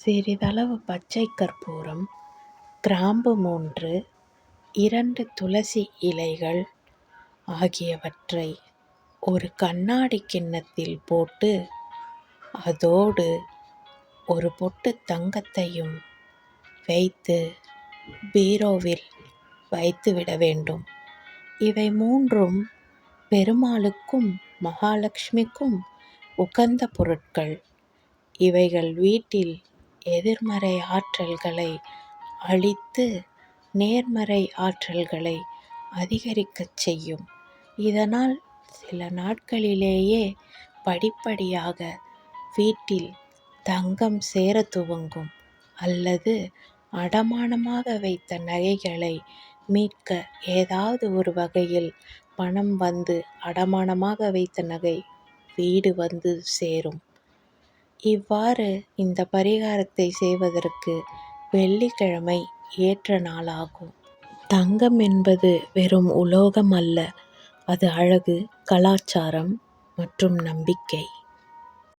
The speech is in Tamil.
சிறிதளவு பச்சை கற்பூரம் கிராம்பு மூன்று இரண்டு துளசி இலைகள் ஆகியவற்றை ஒரு கண்ணாடி கிண்ணத்தில் போட்டு அதோடு ஒரு பொட்டு தங்கத்தையும் வைத்து பீரோவில் வைத்துவிட வேண்டும். இவை மூன்றும் பெருமாளுக்கும் மகாலட்சுமிக்கும் உகந்த பொருட்கள். இவைகள் வீட்டில் எதிர்மறை ஆற்றல்களை அழித்து நேர்மறை ஆற்றல்களை அதிகரிக்கச் செய்யும். இதனால் சில நாட்களிலேயே படிப்படியாக வீட்டில் தங்கம் சேர துவங்கும் அல்லது அடமானமாக வைத்த நகைகளை மீட்க ஏதாவது ஒரு வகையில் பணம் வந்து அடமானமாக வைத்த நகை வீடு வந்து சேரும். இவ்வாறு இந்த பரிகாரத்தை செய்வதற்கு வெள்ளிக்கிழமை ஏற்ற நாளாகும். தங்கம் என்பது வெறும் உலோகம் அல்ல அது அழகு கலாச்சாரம் மற்றும் நம்பிக்கை.